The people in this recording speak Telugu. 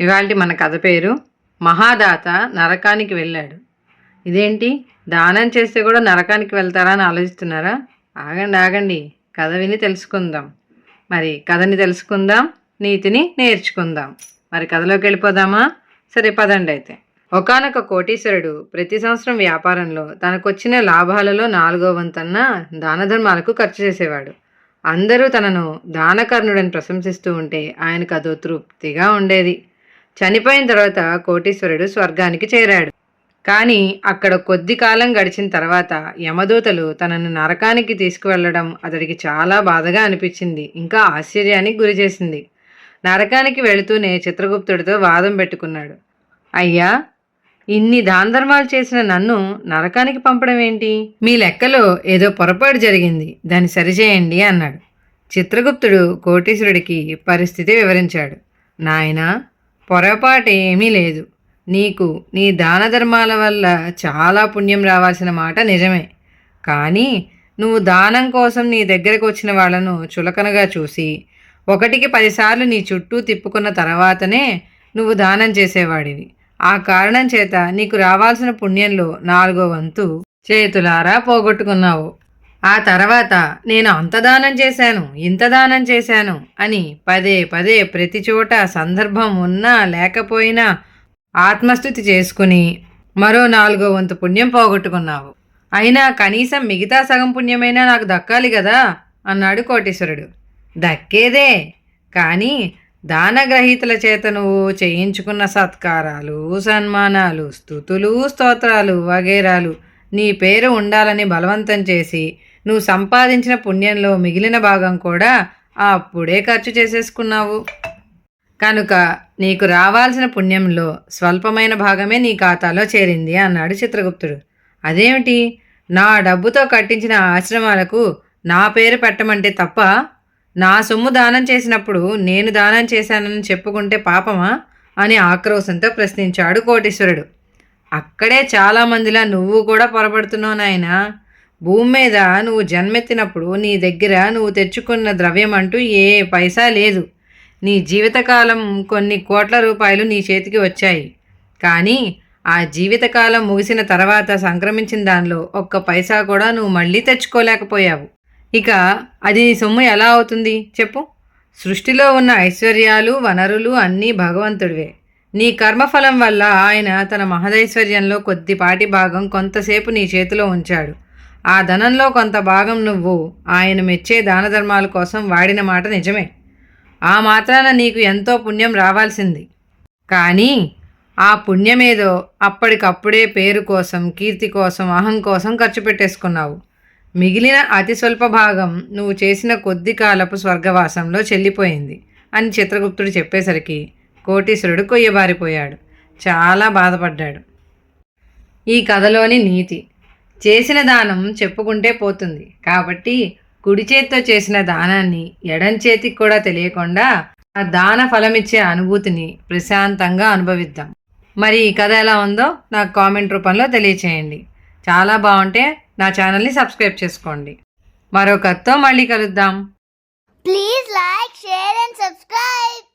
ఇవాళ మన కథ పేరు మహాదాత నరకానికి వెళ్ళాడు. ఇదేంటి? దానం చేస్తే కూడా నరకానికి వెళ్తారా అని ఆలోచిస్తున్నారా? ఆగండి ఆగండి. కథ విని తెలుసుకుందాం. మరి కథని తెలుసుకుందాం నీతిని నేర్చుకుందాం. మరి కథలోకి వెళ్ళిపోదామా? సరే పదండి అయితే. ఒకానొక కోటీశ్వరుడు ప్రతి సంవత్సరం వ్యాపారంలో తనకొచ్చిన లాభాలలో నాలుగో వంతన్న దాన ధర్మాలకు ఖర్చు చేసేవాడు. అందరూ తనను దానకర్ణుడని ప్రశంసిస్తూ ఉంటే ఆయనకు అదో తృప్తిగా ఉండేది. చనిపోయిన తర్వాత కోటీశ్వరుడు స్వర్గానికి చేరాడు. కానీ అక్కడ కొద్ది కాలం గడిచిన తర్వాత యమదూతలు తనను నరకానికి తీసుకువెళ్ళడం అతడికి చాలా బాధగా అనిపించింది ఇంకా ఆశ్చర్యానికి గురి చేసింది. నరకానికి వెళుతూనే చిత్రగుప్తుడితో వాదం పెట్టుకున్నాడు. అయ్యా ఇన్ని దాంధర్మాలు చేసిన నన్ను నరకానికి పంపడం ఏంటి? మీ లెక్కలో ఏదో పొరపాటు జరిగింది దాన్ని సరిచేయండి అన్నాడు. చిత్రగుప్తుడు కోటీశ్వరుడికి పరిస్థితి వివరించాడు. నాయనా పొరపాటు ఏమీ లేదు. నీకు నీ దాన ధర్మాల వల్ల చాలా పుణ్యం రావాల్సిన మాట నిజమే. కానీ నువ్వు దానం కోసం నీ దగ్గరకు వచ్చిన వాళ్ళను చులకనగా చూసి ఒకటికి పదిసార్లు నీ చుట్టూ తిప్పుకున్న తర్వాతనే నువ్వు దానం చేసేవాడివి. ఆ కారణం చేత నీకు రావాల్సిన పుణ్యంలో నాలుగో వంతు చేతులారా పోగొట్టుకున్నావు. ఆ తర్వాత నేను అంత దానం చేశాను ఇంత దానం చేశాను అని పదే పదే ప్రతి చోట సందర్భం ఉన్నా లేకపోయినా ఆత్మస్థుతి చేసుకుని మరో నాలుగో వంతు పుణ్యం పోగొట్టుకున్నావు. అయినా కనీసం మిగతా సగం పుణ్యమైనా నాకు దక్కాలి కదా? అన్నాడు కోటీశ్వరుడు. దక్కేదే కానీ దానగ్రహీతల చేత నువ్వు చేయించుకున్న సత్కారాలు సన్మానాలు స్థుతులు స్తోత్రాలు వగేరాలు నీ పేరు ఉండాలని బలవంతం చేసి నువ్వు సంపాదించిన పుణ్యంలో మిగిలిన భాగం కూడా అప్పుడే ఖర్చు చేసేసుకున్నావు. కనుక నీకు రావాల్సిన పుణ్యంలో స్వల్పమైన భాగమే నీ ఖాతాలో చేరింది అన్నాడు చిత్రగుప్తుడు. అదేమిటి? నా డబ్బుతో కట్టించిన ఆశ్రమాలకు నా పేరు పెట్టమంటే తప్ప నా సొమ్ము దానం చేసినప్పుడు నేను దానం చేశానని చెప్పుకుంటే పాపమా? అని ఆక్రోశంతో ప్రశ్నించాడు కోటీశ్వరుడు. అక్కడే చాలామందిలా నువ్వు కూడా పొరపడుతున్నావు నాయనా. భూమి మీద నువ్వు జన్మెత్తినప్పుడు నీ దగ్గర నువ్వు తెచ్చుకున్న ద్రవ్యం అంటూ ఏ పైసా లేదు. నీ జీవితకాలం కొన్ని కోట్ల రూపాయలు నీ చేతికి వచ్చాయి. కానీ ఆ జీవితకాలం ముగిసిన తర్వాత సంక్రమించిన దానిలో ఒక్క పైసా కూడా నువ్వు మళ్ళీ తెచ్చుకోలేకపోయావు. ఇక అది నీ సొమ్ము ఎలా అవుతుంది చెప్పు. సృష్టిలో ఉన్న ఐశ్వర్యాలు వనరులు అన్నీ భగవంతుడివే. నీ కర్మఫలం వల్ల ఆయన తన మహదైశ్వర్యంలో కొద్దిపాటి భాగం కొంతసేపు నీ చేతిలో ఉంచాడు. ఆ ధనంలో కొంత భాగం నువ్వు ఆయన మెచ్చే దాన ధర్మాల కోసం వాడిన మాట నిజమే. ఆ మాత్రాన నీకు ఎంతో పుణ్యం రావాల్సింది. కానీ ఆ పుణ్యమేదో అప్పటికప్పుడే పేరు కోసం కీర్తి కోసం అహం కోసం ఖర్చు పెట్టేసుకున్నావు. మిగిలిన అతి స్వల్ప భాగం నువ్వు చేసిన కొద్ది కాలపు స్వర్గవాసంలో చెల్లిపోయింది అని చిత్రగుప్తుడు చెప్పేసరికి కోటీశ్వరుడు కొయ్యబారిపోయాడు. చాలా బాధపడ్డాడు. ఈ కథలోని నీతి. చేసిన దానం చెప్పుకుంటే పోతుంది. కాబట్టి కుడి చేత్తో చేసిన దానాన్ని ఎడం చేతికి కూడా తెలియకుండా ఆ దాన ఫలమిచ్చే అనుభూతిని ప్రశాంతంగా అనుభవిద్దాం. మరి ఈ కథ ఎలా ఉందో నాకు కామెంట్ రూపంలో తెలియచేయండి. చాలా బాగుంటే నా ఛానల్ని సబ్స్క్రైబ్ చేసుకోండి. మరో కథతో మళ్ళీ కలుద్దాం. Please like share and subscribe.